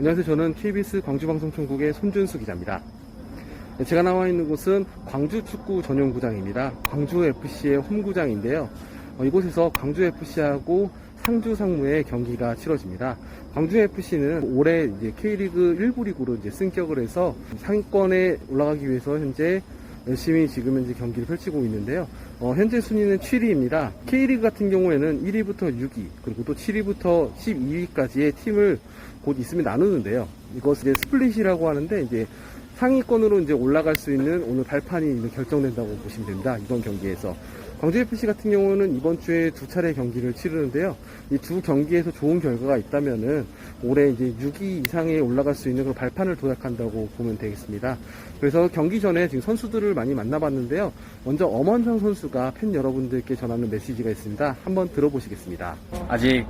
안녕하세요. 저는 KBS 광주방송총국의 손준수 기자입니다. 네, 제가 나와 있는 곳은 광주 축구 전용 구장입니다. 광주 FC의 홈구장인데요. 어, 이곳에서 광주 FC하고 상주 상무의 경기가 치러집니다. 광주 FC는 올해 이제 K리그 1부 리그로 이제 승격을 해서 상위권에 올라가기 위해서 현재 열심히 지금 현재 경기를 펼치고 있는데요. 어, 현재 순위는 7위입니다. K리그 같은 경우에는 1위부터 6위, 그리고 또 7위부터 12위까지의 팀을 곧 있으면 나누는데요. 이것을 이제 스플릿이라고 하는데 이제 상위권으로 이제 올라갈 수 있는 오늘 발판이 결정된다고 보시면 됩니다. 이번 경기에서. 광주FC 같은 경우는 이번 주에 두 차례 경기를 치르는데요. 이 두 경기에서 좋은 결과가 있다면은 올해 이제 6위 이상에 올라갈 수 있는 그런 발판을 도약한다고 보면 되겠습니다. 그래서 경기 전에 지금 선수들을 많이 만나봤는데요. 먼저 엄원성 선수가 팬 여러분들께 전하는 메시지가 있습니다. 한번 들어보시겠습니다. 아직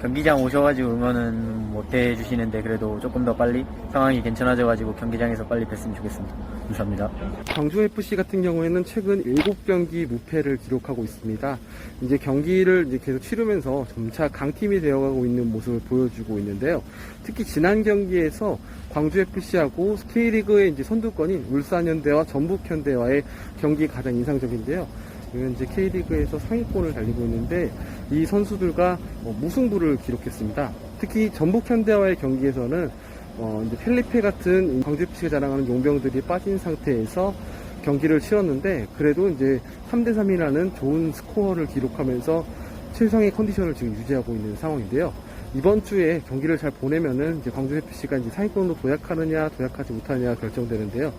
경기장 오셔가지고 응원은 못 해주시는데 그래도 조금 더 빨리 상황이 괜찮아져가지고 경기장에서 빨리 뵀으면 좋겠습니다. 감사합니다. 광주 FC 같은 경우에는 최근 7경기 무패를 기록하고 있습니다. 이제 경기를 이제 계속 치르면서 점차 강팀이 되어가고 있는 모습을 보여주고 있는데요. 특히 지난 경기에서 광주 FC하고 K리그의 이제 선두권인 울산현대와 전북현대와의 경기 가장 인상적인데요. 이제 K리그에서 상위권을 달리고 있는데 이 선수들과 어, 무승부를 기록했습니다. 특히 전북 현대와의 경기에서는 어, 이제 펠리페 같은 광주 FC가 자랑하는 용병들이 빠진 상태에서 경기를 치렀는데 그래도 이제 3대 3이라는 좋은 스코어를 기록하면서 최상의 컨디션을 지금 유지하고 있는 상황인데요. 이번 주에 경기를 잘 보내면은 이제 광주 FC가 이제 상위권으로 도약하느냐 도약하지 못하느냐 결정되는데요.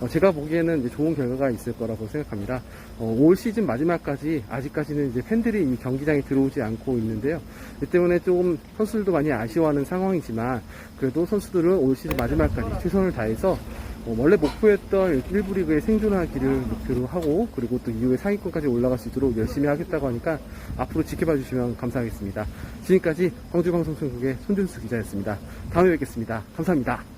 어, 제가 보기에는 좋은 결과가 있을 거라고 생각합니다. 어, 올 시즌 마지막까지 아직까지는 이제 팬들이 이 경기장에 들어오지 않고 있는데요. 이 때문에 조금 선수들도 많이 아쉬워하는 상황이지만 그래도 선수들은 올 시즌 마지막까지 최선을 다해서 어, 원래 목표였던 1부 리그의 생존하기를 목표로 하고 그리고 또 이후에 상위권까지 올라갈 수 있도록 열심히 하겠다고 하니까 앞으로 지켜봐 주시면 감사하겠습니다. 지금까지 광주방송총국의 손준수 기자였습니다. 다음에 뵙겠습니다. 감사합니다.